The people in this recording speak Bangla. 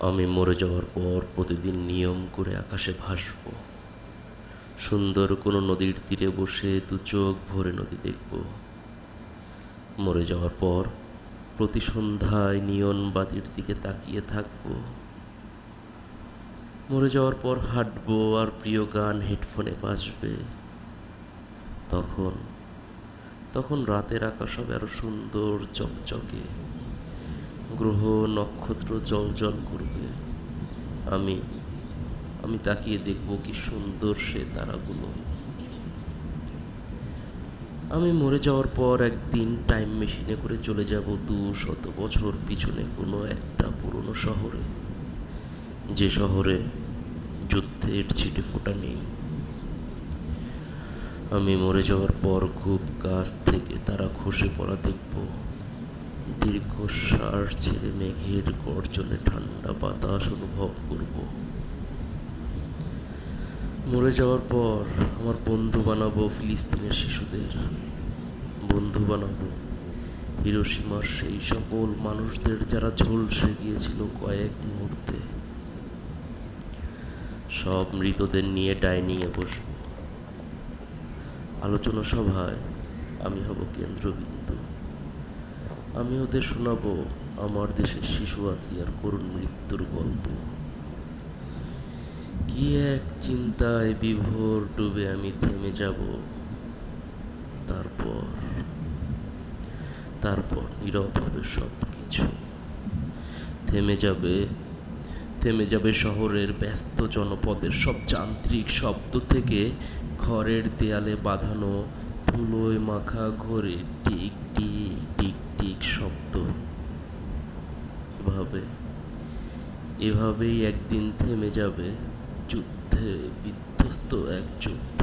আমি মরে যাওয়ার পর প্রতিদিন নিয়ম করে আকাশে ভাসব। সুন্দর কোনো নদীর তীরে বসে দু চোখ ভরে নদী দেখব। মরে যাওয়ার পর প্রতি সন্ধ্যায় নিয়ন বাতির দিকে তাকিয়ে থাকব। মরে যাওয়ার পর হাঁটবো আর প্রিয় গান হেডফোনে বাজবে। তখন তখন রাতের আকাশ হবে আরও সুন্দর, চকচকে। গ্রহ নক্ষত্র জল জল করবে। আমি আমি তাকিয়ে দেখব কি সুন্দর সে তারাগুলো। আমি মরে যাওয়ার পর একদিন টাইম মেশিনে করে চলে যাব দু শত বছর পিছনে কোনো একটা পুরনো শহরে। যে শহরে যুদ্ধের ছিটে ফোটা নেই। আমি মরে যাওয়ার পর খুব কাছ থেকে তারা খসে পড়া দেখব। দীর্ঘশ্বাস ছেড়ে মেঘের গর্জনে ঠান্ডা বাতাস অনুভব করব। মরে যাওয়ার পর আমার বন্ধু বানাবো ফিলিস্তিনের শিশুদের। বন্ধু বানাবো হিরোসীমার সেই সকল মানুষদের যারা ঝলসে গিয়েছিল কয়েক মুহূর্তে। সব মৃতদের নিয়ে ডাইনিংয়ে বসবো। আলোচনা সভায় আমি হব কেন্দ্রবিন্দু। আমি ওদের শোনাবো, আমার দেশের শিশু আসিয়ার করুণ মৃত্যুর গল্প। কি এক চিন্তায় বিভোর ডুবে আমি থেমে যাব। তারপর তারপর নীরব হবে সব কিছু থেমে যাবে থেমে যাবে শহরের ব্যস্ত জনপদের সব যান্ত্রিক শব্দ থেকে ঘরের দেয়ালে বাঁধানো ধুলোয় মাখা ঘরে টিক টিক শব্দ এভাবে এভাবেই একদিন থেমে যাবে যুদ্ধে বিধ্বস্ত এক যোদ্ধার